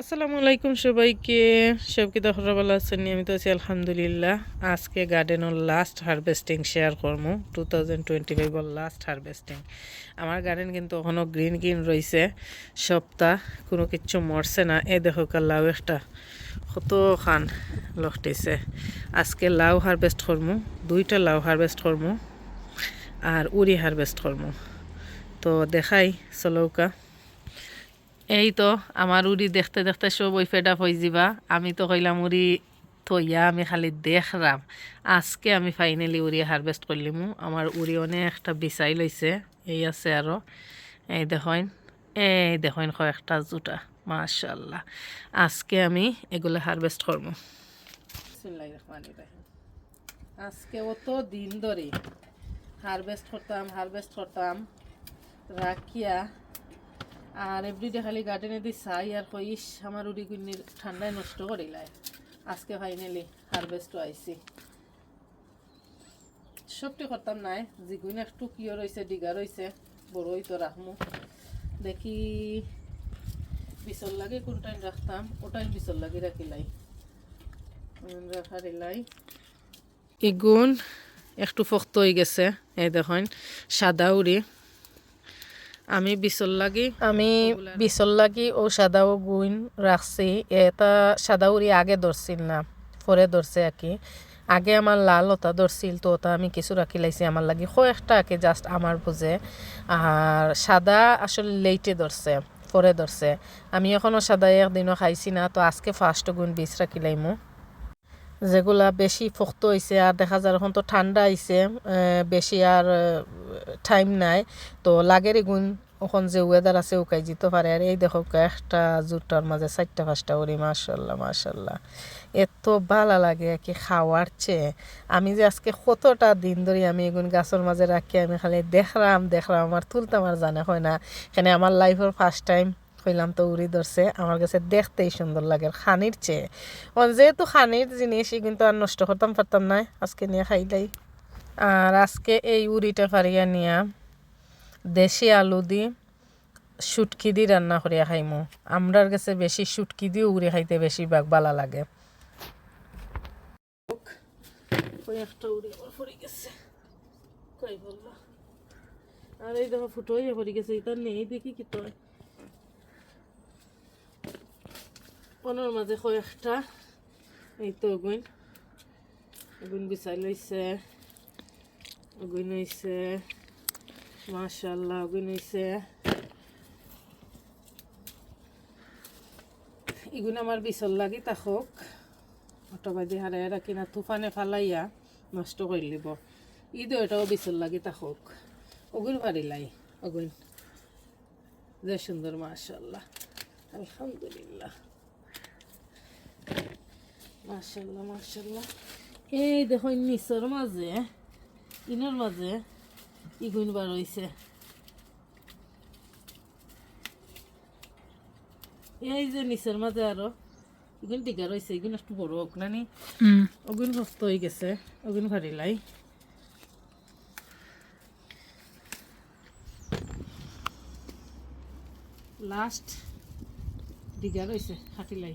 আসসালামু আলাইকুম সবাইকে। সবকে ভালো আছেন, আমি তো আছি আলহামদুলিল্লাহ। আজকে গার্ডেনের লাস্ট হারভেস্টিং শেয়ার করব টু থাউজেন্ড টোয়েন্টি ফাইভের লাস্ট হারভেস্টিং আমার গার্ডেন কিন্তু এখনও গ্রিন গ্রিন রয়েছে, সপ্তাহ কোনো কিচ্ছু মরছে না। এ দেখো লাউ একটা, কত খান লখটেছে আজকে লাউ হারভেস্ট করব দুইটা লাউ হারভেস্ট করব আর উড়ি হারভেস্ট করব তো দেখাই চলৌকা এই তো আমার উড়ি দেখতে দেখতে সব ওই ফেড আপ যাবা। আমি তো কইলাম উড়ি থইয়া, আমি খালি দেখলাম আজকে আমি ফাইনালি উড়ি হারভেস্ট করলিমু আমার উড়ি অনেকটা বিচাই লইছে এই আছে আরও এই দেখেন এই দেখেন কয়েকটা জুটা মাশাল্লাহ। আজকে আমি এগুলো হারভেস্ট করব আজকে অত দিন ধরে হারভেস্ট করতাম হারভেস্ট করতাম। রাখিয়া আর এভরিডে খালি গার্ডেনে দি চাই আর কইস আমার উড়ি গুন্নি ঠান্ডায় নষ্ট করিলাই আজকে ফাইনালি হারভেস্টও আইছি। সবটি করতাম নাই যিগুন একটু কিয় রয়েছে ডিগা রয়েছে বড়ই তো রাখমু। দেখি বিচল লাগে কোনটাই রাখতাম, ওটাই বিচল লাগে রাখিলাই রাখারিলাই? এগুন একটু ফক্ত হয়ে গেছে, এই দেখেন, সাদা উড়ি। আমি বিচল লাগি। আমি বিচল লাগি ও সাদা ও গুইন রাখছি। এটা সাদা উড়ি আগে ধরছিল না পরে ধরছে আর কি। আগে আমার লাল ওটা ধরছিল তো ওটা আমি কিছু রাখি লাইছি। আমার লাগি কয়েকটা আগে জাস্ট আমার বুঝে। আর সাদা আসলে লেইটে ধরছে পরে ধরছে। আমি এখনও সাদা একদিনও খাইছি না তো আজকে ফার্স্ট গুণ বীজ রাখি লাইমু। যেগুলা বেশি পোক্ত হয়েছে আর দেখা যায় এখন তো ঠান্ডা আইছে বেশি আর টাইম নাই। তো লাগের গুণ ওখান যে ওয়েদার আছে উকাই যেতে পারে। আর এই দেখো একটা জুটার মাঝে চারটা পাঁচটা ওরি মাসাল্লাহ মাসাল্লাহ এত ভালো লাগে কি খাওয়ার চেয়ে। আমি যে আজকে কতটা দিন ধরে আমি এগুন গাছের মাঝে রাখি, আমি খালি দেখলাম দেখলাম, আমার তুলতাম আর জানা হয় না। এখানে আমার লাইফের ফার্স্ট টাইম কইলাম তো উড়ি ধরছে। আমার কাছে দেখতেই সুন্দর লাগে খানির চেয়ে। যেহেতু খানির জিনিস কিন্তু আর নষ্ট করতাম পারতাম না, আজকে নিয়ে খাই খাইলাই আর আজকে এই উড়িটা ফারিয়া নিয়া দেশি আলু দি শুটকি দি রান্না করিয়া খাইমু। আমরার কাছে বেশি শুটকি দিয়ে উড়ি খাইতে বেশি বাগ বালা লাগে। আর এই দেখো ফুটো হয়ে পড়ে গেছে, এটা নেই দেখি কি তো পনেরো মাঝে কয়েকটা এই তো অগুন অগুন বিচাই লইছে অগুন হইছে মাশাল্লাহ অগুন হইছে ইগুন আমার বিচল লাগি তাকক অটোবাদি হারাই রাখি না তুফানে ফালাইয়া নষ্ট করে লিব। ঈদও এটাও বিচল লাগি তাকক অগুন পারিলাই অগুন যে সুন্দর মাশাল্লাহ আলহামদুলিল্লাহ। মাশাল্লাহ মাশাল্লাহ এই দেখো নিচর মাঝে ইনার মাঝে ইগুন বার হইছে। এই যে নিচের মাঝে আরও ইগুন টিকা রয়েছে ইগুন একটু বড় হোক না নি? ওগুন শক্ত হয়ে গেছে ওগুন ভারিলাই লাস্ট দিঘা রয়েছে হাতিলাই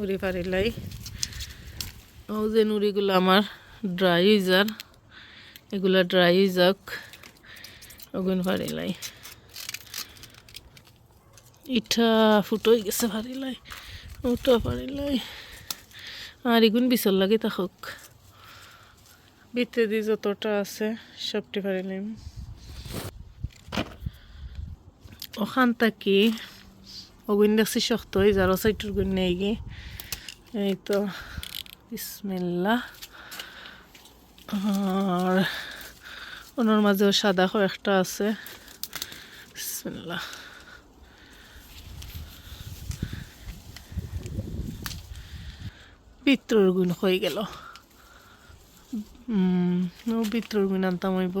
উড়ি পারিলাই ও যে নুড়িগুলো আমার ড্রাই যার। এগুলা ড্রাই যাক। ওগুন পারিলাই ইটা ফুটোই গেছে পারিলাই ওটা পারিলাই আর এগুন বিচল লাগে থাকুক ভিতরে যতটা আছে, সবটি পারিলাম ওখান থাকি ওগুন দেখছি শক্ত হয়ে যারো সাইটুর গুণ নেই গি এই তো বিসমিল্লা আর ওনার মাঝেও সাদা একটা আছে। বিসমিল্লা পিত্রর গুণ হয়ে গেল। পিত্রর গুণ আনতাম হইব।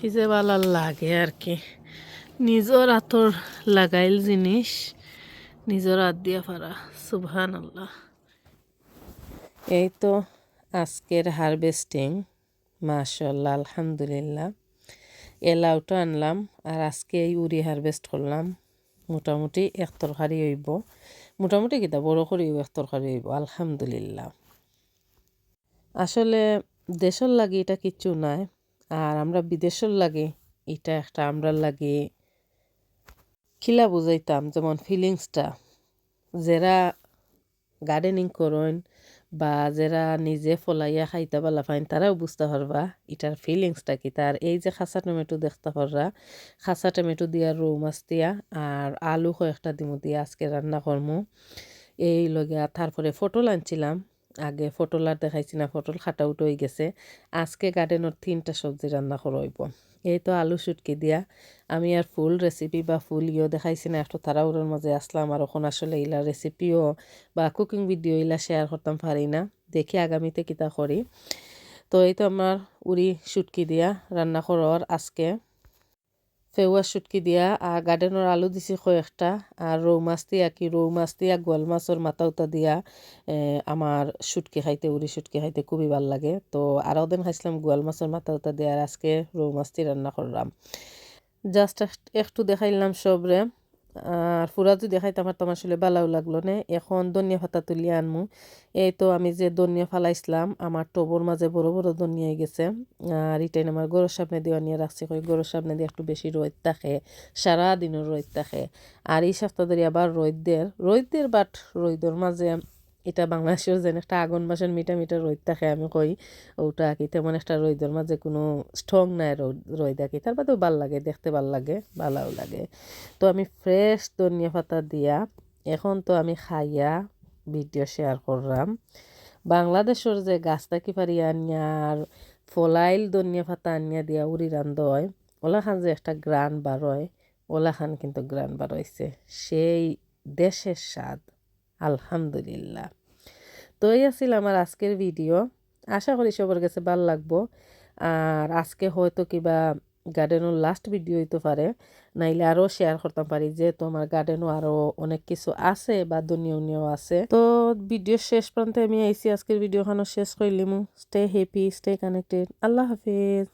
কি যে ভালো লাগে আর কি। নিজর হাতর লাগাইল জিনিস, নিজর হাত দিয়া পারা সুবহান আল্লাহ এই তো আজকের হারভেস্টিং মাশাল্লাহ আলহামদুলিল্লাহ। এলাউটা আনলাম আর আজকে এই উড়ি হারভেস্ট করলাম। মোটামুটি এক তরকারি হইব। মোটামুটি কিতা, বড় করেও এক তরকারি হইব, আলহামদুলিল্লাহ। আসলে দেশের লাগে এটা কিচ্ছু নাই। আর আমরা বিদেশের লাগে, এটা একটা আমরা লাগে। খিলা বুঝাইতাম যেমন ফিলিংসটা যারা গার্ডেনিং করেন বা যারা নিজে ফলাইয়া খাইতে পালা পাইন, তারাও বুঝতে পারবা এটার ফিলিংসটা কি। তার এই যে খাসা টমেটো দেখতে পাররা, খাসা টমেটো দিয়া রৌ মাছ দিয়া আর আলু কয়েকটা দিমু দিয়া আজকে রান্না করমু। এই লগিয়া তারপরে ফটো আনছিলাম। আগে ফটল আর দেখাইছি না ফটল খাটা উঠে গেছে। আজকে গার্ডেনের তিনটা সবজি রান্না করইব এই তো আলু শুটকি দিয়া। আমি আর ফুল রেসিপি বা ফুল ইও দেখাইছি না, একটু তাড়াহুড়োর মাঝে আসলাম আর ওখানে আসলে ইলা রেসিপিও বা কুকিং ভিডিও ইলা শেয়ার করতাম পারি না। দেখি আগামীতে কিতা করি। তো এই তো আমার উড়ি শুটকি দিয়া রান্না করার আজকে। ফেওয়া শুটকি দিয়া আর গার্ডেনের আলু দিছি কয়েকটা আর রৌ মাছ দিয়া কি রৌ মাছ দিয়া গোয়াল মাছের মাথা উতা দিয়া আমার শুটকি খাইতে উড়ি শুটকি খাইতে খুবই ভালো লাগে। তো আরও দিন খাইছিলাম গোয়াল মাছের মাথা উতা দিয়া আর আজকে রৌ মাছটি রান্না করলাম জাস্ট একটু দেখাইলাম সবরে আর ফুরাজু দেখাইতে আমার তোমার আসলে ভালো লাগল না। এখন দনিয়া ফাতা তুলিয়ে আনমু। এই তো আমি যে দনিয়া ফালাইছিলাম, আমার টবর মাঝে বড় বড় দনিয়া গেছে। আর এটাই আমার গরুর সামনে দিয়ে নিয়ে রাখছি, কই গরুর সামনে দিয়ে একটু বেশি রোদ থাকে, সারাদিনও রোদ থাকে। আর এই সপ্তাহ ধরে আবার রোদের রোদের বাট রোদর মাঝে এটা বাংলাদেশের যেন একটা আগুন মাসের মিঠা মিঠা রোদ থাকে, আমি কই, ওটা কি, তেমন একটা রোদের মাঝে কোনো স্ট্রং নাই রোদ রোদ আর তার বাদেও ভালো লাগে, দেখতে ভালো লাগে, ভালোও লাগে। তো আমি ফ্রেশ ধনিয়া পাতা দিয়া, এখন তো আমি খাইয়া ভিডিও শেয়ার করলাম বাংলাদেশের যে গাছ থাকি পারি আনিয়ার ফলাইল ধনিয়া পাতা আনিয়া দিয়া উড়ি রান্ধ হয় ওলা খান যে একটা গ্রান বার হয় ওলা খান কিন্তু গ্রান বার হয়েছে সেই দেশের স্বাদ। আলহামদুলিল্লাহ। তো এই আছিল আমার আজকের ভিডিও আশা করি সবার কাছে ভালো লাগবো। আর আজকে হয়তো কিবা গার্ডেনের লাস্ট ভিডিও হইতে পারে। নাইলে আরও শেয়ার করতে পারি যে তোমার গার্ডেনও আরও অনেক কিছু আছে বা দুনিয়া উনিয়াও আছে। তো ভিডিও শেষ প্রান্তে আমি আইসি আজকের ভিডিওখানো শেষ করলিমু স্টে হ্যাপি স্টে কানেক্টেড আল্লাহ হাফিজ।